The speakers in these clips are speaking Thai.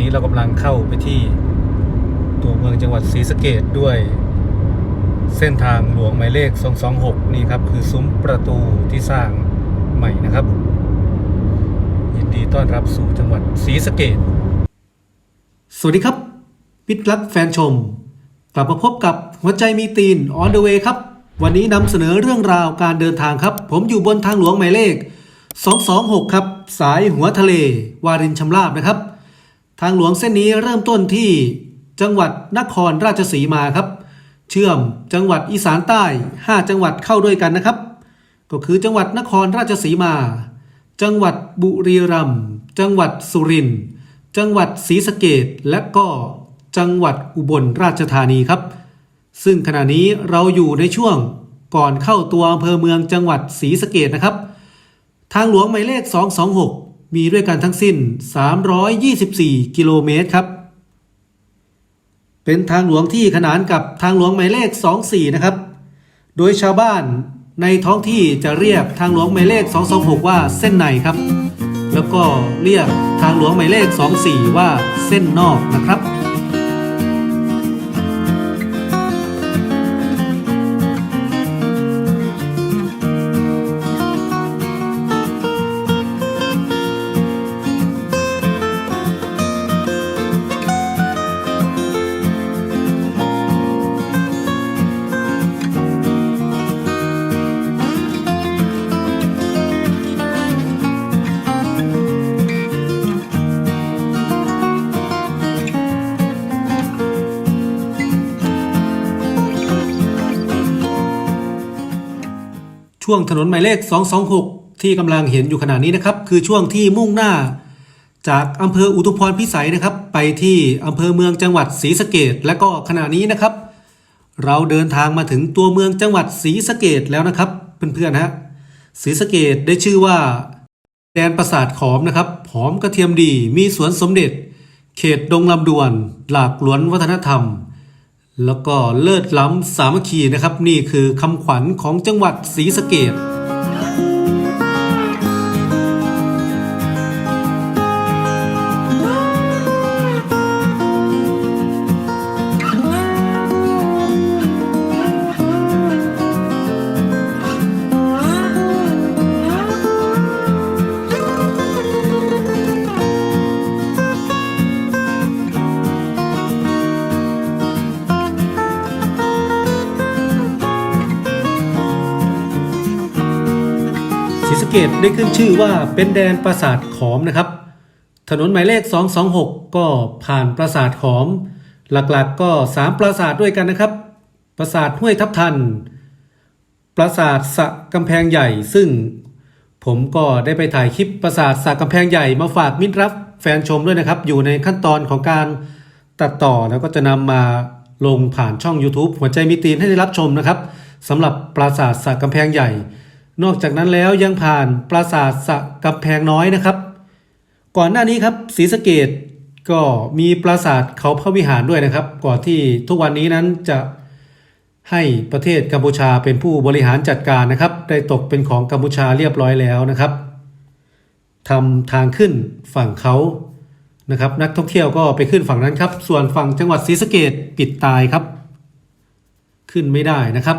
นี้เรากำลังเข้าไปที่ตัวเมืองจังหวัดศรีสะเกดด้วย เส้นทางหลวงหมายเลข 226 นี่ครับ คือซุ้มประตูที่สร้างใหม่นะครับ ยินดีต้อนรับสู่จังหวัดศรีสะเกดสวัสดีครับมิตรักแฟนชม กลับมาพบกับหัวใจมีตีน on the way ครับ วันนี้นำเสนอเรื่องราวการเดินทางครับ ผมอยู่บนทางหลวงหมายเลข 226 ครับ สายหัวทะเล วารินชำราบนะครับ ทางหลวงเส้นนี้เริ่มต้นที่จังหวัดนครราชสีมาครับ เชื่อมจังหวัดอีสานใต้ 5 จังหวัดเข้าด้วยกันนะครับ ก็คือจังหวัดนครราชสีมา จังหวัดบุรีรัมย์จังหวัดสุรินทร์จังหวัดศรีสะเกดและก็จังหวัดอุบลราชธานีครับ ซึ่งขณะนี้เราอยู่ในช่วงก่อนเข้าตัวอำเภอเมืองจังหวัดศรีสะเกดนะครับ ทางหลวงหมายเลข 226 มีด้วยกันทั้งสิ้น 324 กิโลเมตรครับ เป็นทางหลวงที่ขนานกับทางหลวงหมายเลข 24 นะครับ โดยชาวบ้านในท้องที่จะเรียกทางหลวงหมายเลข 226 ว่าเส้นในครับ แล้วก็เรียกทางหลวงหมายเลข 24 ว่าเส้นนอกนะครับ ช่วงถนนหมายเลข 226 ที่กำลังเห็นอยู่ขณะนี้นะครับ คือช่วงที่มุ่งหน้า จากอำเภออุทุพรพิสัยนะครับ ไปที่อำเภอเมืองจังหวัดศรีสะเกดและก็ขณะนี้นะครับ เราเดินทางมาถึงตัวเมืองจังหวัดศรีสะเกดแล้วนะครับ เพื่อนๆฮะศรีสะเกดได้ชื่อว่า แดนปราสาทขอมนะครับหอมกระเทียมดีมีสวนสมเด็จ เขตดงลำดวน หลากหลวนวัฒนธรรม แล้วก็เลิศล้ำสามัคคีนะครับ นี่คือคำขวัญของจังหวัดศรีสะเกด กดได้ขึ้นชื่อว่าเป็นแดนปราสาทขอมนะครับ ถนนหมายเลข 226 ก็ผ่านปราสาทขอม หลักๆก็ 3 ปราสาทด้วยกันนะครับ ปราสาทห้วยทับทัน ปราสาทสะกำแพงใหญ่ซึ่ง ผมก็ได้ไปถ่ายคลิปปราสาทสะกำแพงใหญ่มาฝากมิตรรับแฟนชมด้วยนะครับ อยู่ในขั้นตอนของการตัดต่อแล้วก็จะนำมาลงผ่านช่อง YouTube หัวใจมีตีนให้ได้รับชมนะครับสำหรับปราสาทสะกำแพงใหญ่ นอกจากนั้นแล้วยังผ่านปราสาทสะกำแพงน้อยนะครับ ก่อนหน้านี้ครับศรีสะเกดก็มีปราสาทเขาพระวิหารด้วยนะครับ ก่อนที่ทุกวันนี้นั้นจะให้ประเทศกัมพูชาเป็นผู้บริหารจัดการนะครับ ได้ตกเป็นของกัมพูชาเรียบร้อยแล้วนะครับทำทางขึ้นฝั่งเขานะครับ นักท่องเที่ยวก็ไปขึ้นฝั่งนั้นครับ ส่วนฝั่งจังหวัดศรีสะเกดปิดตายครับ ขึ้นไม่ได้นะครับ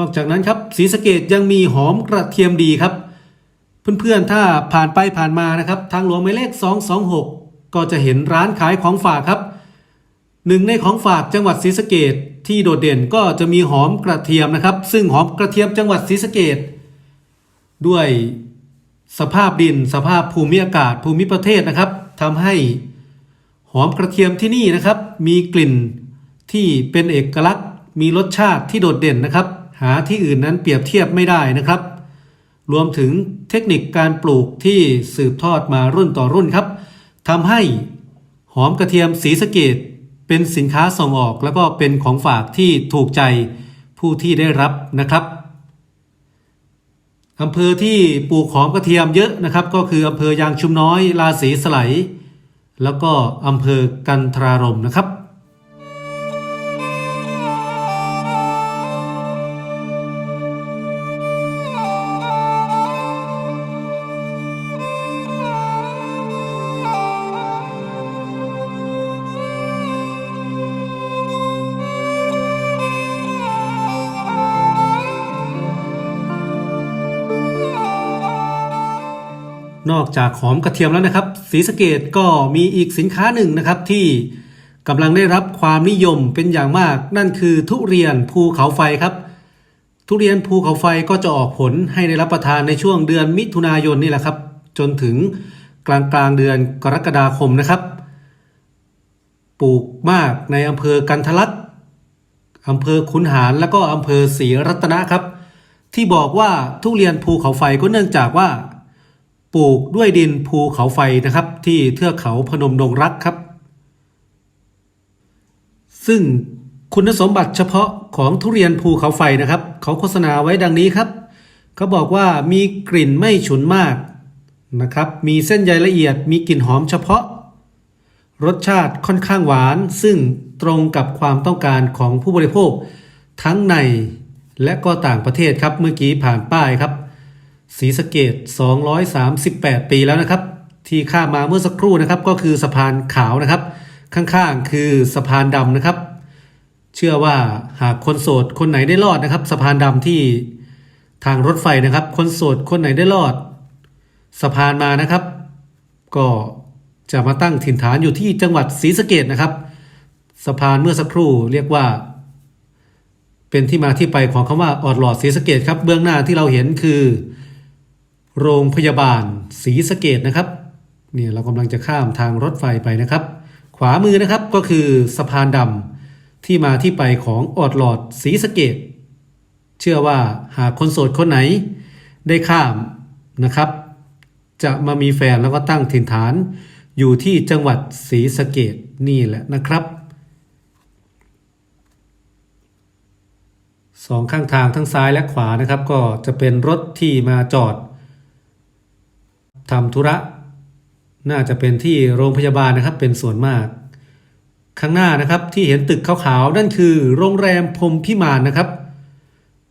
นอกจากนั้นครับศรีสะเกดยังมีหอมกระเทียมดีครับ เพื่อนๆถ้าผ่านไปผ่านมานะครับ ทางหลวงหมายเลข 226 ก็จะเห็นร้านขายของฝากครับหนึ่งในของฝากจังหวัดศรีสะเกดที่โดดเด่นก็จะมีหอมกระเทียมนะครับ ซึ่งหอมกระเทียมจังหวัดศรีสะเกดด้วยสภาพดินสภาพภูมิอากาศภูมิประเทศนะครับทำให้หอมกระเทียมที่นี่นะครับ มีกลิ่นที่เป็นเอกลักษณ์ มีรสชาติที่โดดเด่นนะครับ หาที่อื่นนั้นเปรียบเทียบไม่ได้นะครับ รวมถึงเทคนิคการปลูกที่สืบทอดมารุ่นต่อรุ่นครับทำให้หอมกระเทียมสีสเกดเป็นสินค้าส่งออกแล้วก็เป็นของฝากที่ถูกใจผู้ที่ได้รับนะครับอำเภอที่ปลูกหอมกระเทียมเยอะนะครับ ก็คืออำเภอยางชุมน้อยราศีสไลแล้วก็อำเภอกันทรารมนะครับ อกจากหอมกระเทียมแล้วนะครับศรีสะเกดก็มีอีกสินค้าหนึ่งนะครับที่กำลังได้รับความนิยมเป็นอย่างมาก นั่นคือทุเรียนภูเขาไฟครับ ทุเรียนภูเขาไฟก็จะออกผลให้ได้รับประทานในช่วงเดือนมิถุนายนนี่แหละครับ จนถึงกลางกลางเดือนกรกฎาคมนะครับ ปลูกมากในอำเภอกันทะลักอำเภอขุนหารและก็อำเภอศรีรัตนะครับ ที่บอกว่าทุเรียนภูเขาไฟก็เนื่องจากว่า ปลูกด้วยดินภูเขาไฟนะครับ ที่เทือกเขาพนมดงรักครับ ซึ่งคุณสมบัติเฉพาะของทุเรียนภูเขาไฟนะครับ เขาโฆษณาไว้ดังนี้ครับ เขาบอกว่ามีกลิ่นไม่ฉุนมากนะครับ มีเส้นใยละเอียดมีกลิ่นหอมเฉพาะ รสชาติค่อนข้างหวาน ซึ่งตรงกับความต้องการของผู้บริโภค ทั้งในและก็ต่างประเทศครับเมื่อกี้ผ่านป้ายครับ ศรีสะเกด238 ปีแล้วนะครับ ที่ข้ามมาเมื่อสักครู่นะครับ ก็คือสะพานขาวนะครับ ข้างๆคือสะพานดำนะครับ เชื่อว่าหากคนโสดคนไหนได้รอดนะครับ สะพานดำที่ทางรถไฟนะครับ คนโสดคนไหนได้รอด สะพานมานะครับ ก็จะมาตั้งถิ่นฐานอยู่ที่จังหวัดศรีสะเกดนะครับ สะพานเมื่อสักครู่เรียกว่า เป็นที่มาที่ไปของคำว่าออดหลอดศรีสะเกดครับ เบื้องหน้าที่เราเห็นคือ โรงพยาบาลศรีสะเกดนะครับเนี่ยเรากำลังจะข้ามทางรถไฟไปนะครับ ขวามือนะครับก็คือสะพานดำที่มาที่ไปของออดหลอดศรีสะเกดเชื่อว่าหากคนโสดคนไหนได้ข้ามนะครับ จะมามีแฟนแล้วก็ตั้งถิ่นฐาน อยู่ที่จังหวัดศรีสะเกดนี่แหละนะครับสองข้างทางทั้งซ้ายและขวานะครับ ก็จะเป็นรถที่มาจอด ทำธุระ น่าจะเป็นที่โรงพยาบาลนะครับเป็นส่วนมาก ข้างหน้านะครับที่เห็นตึกขาวๆนั่นคือโรงแรมพรมพิมานนะครับ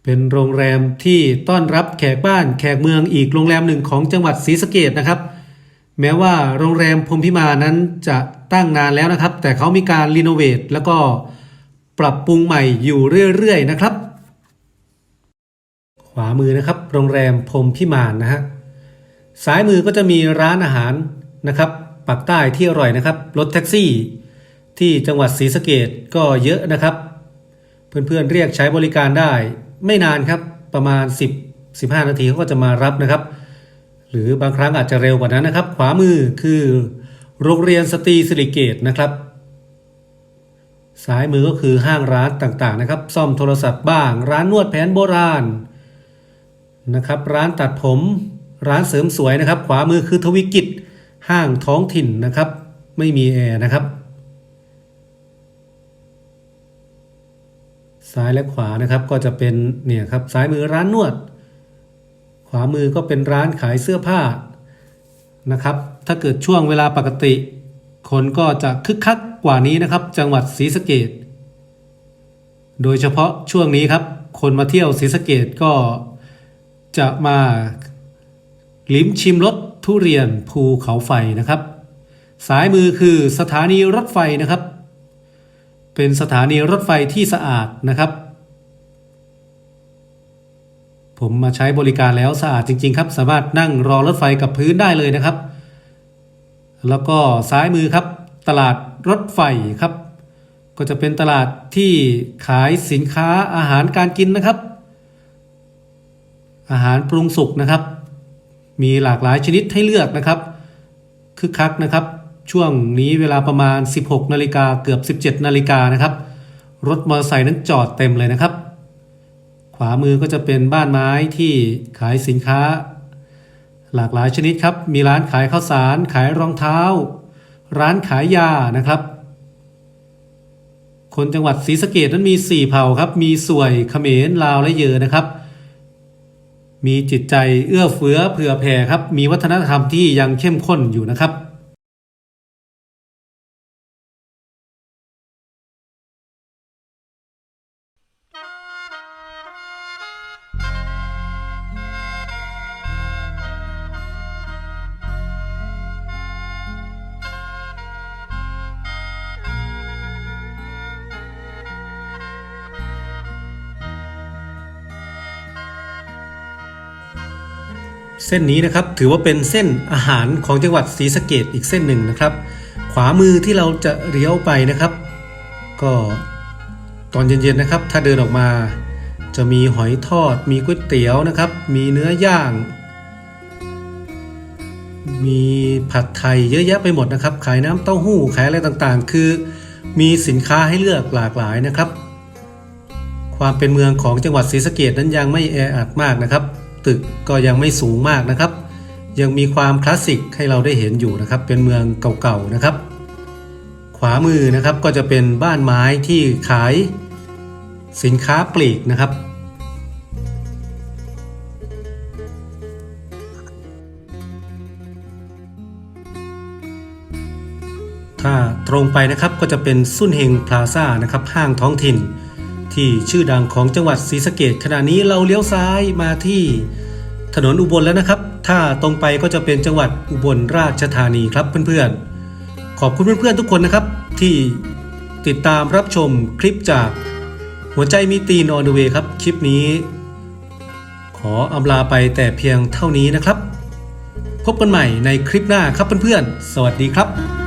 เป็นโรงแรมที่ต้อนรับแขกบ้านแขกเมืองอีกโรงแรมหนึ่งของจังหวัดศรีสะเกดนะครับ แม้ว่าโรงแรมพรมพิมานนั้นจะตั้งนานแล้วนะครับ แต่เขามีการรีโนเวทแล้วก็ปรับปรุงใหม่อยู่เรื่อยๆนะครับ ขวามือนะครับ โรงแรมพรมพิมานนะฮะ ซ้ายมือก็จะมีร้านอาหารนะครับปักใต้ที่อร่อยนะครับ รถแท็กซี่ ที่จังหวัดศรีสะเกดก็เยอะนะครับ เพื่อนๆเรียกใช้บริการได้ ไม่นานครับประมาณ 10 15 นาทีเขาก็จะมารับนะครับ หรือบางครั้งอาจจะเร็วกว่านั้นนะครับ ขวามือคือโรงเรียนสตรีสิริเกตนะครับซ้ายมือก็คือห้างร้านต่างๆนะครับ ซ่อมโทรศัพท์บ้าง ร้านนวดแผนโบราณนะครับ ร้านตัดผม ร้านเสริมสวยนะครับ ขวามือคือทวิกิจห้างท้องถิ่นนะครับ ไม่มีแอร์นะครับ ซ้ายและขวานะครับก็จะเป็นเนี่ยครับซ้ายมือร้านนวด ขวามือก็เป็นร้านขายเสื้อผ้านะครับ ถ้าเกิดช่วงเวลาปกติ คนก็จะคึกคักกว่านี้นะครับ จังหวัดศรีสะเกดโดยเฉพาะช่วงนี้ครับ คนมาเที่ยวศรีสะเกดก็จะมา ลิ้มชิมรสทุเรียนภูเขาไฟนะครับซ้ายมือคือสถานีรถไฟนะครับ เป็นสถานีรถไฟที่สะอาดนะครับ ผมมาใช้บริการแล้วสะอาดจริง ๆ ครับ สามารถนั่งรอรถไฟกับพื้นได้เลยนะครับ แล้วก็ซ้ายมือครับ ตลาดรถไฟครับ ก็จะเป็นตลาดที่ขายสินค้าอาหารการกินนะครับ อาหารปรุงสุกนะครับ มีหลากหลายชนิดให้เลือกนะครับคึกคักนะครับ ช่วงนี้เวลาประมาณ 16 นาฬิกาเกือบ 17 นาฬิกานะครับ รถมอเตอร์ไซค์นั้นจอดเต็มเลยนะครับ ขวามือก็จะเป็นบ้านไม้ที่ขายสินค้า หลากหลายชนิดครับ มีร้านขายข้าวสาร ขายรองเท้า ร้านขายยานะครับคนจังหวัดศรีสะเกดนั้นมี 4 เผ่าครับ มีสวยเขมรลาวและเยอนะครับ มีจิตใจเอื้อเฟื้อเผื่อแผ่ครับ มีวัฒนธรรมที่ยังเข้มข้นอยู่นะครับ เส้นนี้นะครับถือว่าเป็นเส้นอาหารของจังหวัดศรีสะเกดอีกเส้นหนึ่งนะครับ ขวามือที่เราจะเลี้ยวไปนะครับ ก็ตอนเย็นๆนะครับ ถ้าเดินออกมา จะมีหอยทอด มีก๋วยเตี๋ยวนะครับ มีเนื้อย่าง มีผัดไทยเยอะแยะไปหมดนะครับ ขายน้ำเต้าหู้ขายอะไรต่างๆ คือ มีสินค้าให้เลือกหลากหลายนะครับ ความเป็นเมืองของจังหวัดศรีสะเกดนั้นยังไม่แออัดมากนะครับ ตึกก็ยังไม่สูงมากนะครับ ยังมีความคลาสสิกให้เราได้เห็นอยู่นะครับ เป็นเมืองเก่าๆนะครับ ขวามือนะครับก็จะเป็นบ้านไม้ที่ขายสินค้าปลีกนะครับ ถ้าตรงไปนะครับก็จะเป็นสุนเฮงพลาซ่านะครับห้างท้องถิ่น ที่ชื่อดังของจังหวัดศรีสะเกดขณะนี้เราเลี้ยวซ้ายมาที่ถนนอุบลแล้วนะครับ ถ้าตรงไปก็จะเป็นจังหวัดอุบลราชธานีครับเพื่อนๆ ขอบคุณเพื่อนๆทุกคนนะครับ ที่ติดตามรับชมคลิปจากหัวใจมีตีนอนเวครับ คลิปนี้ ขออำลาไปแต่เพียงเท่านี้นะครับ พบกันใหม่ในคลิปหน้าครับเพื่อนๆ สวัสดีครับ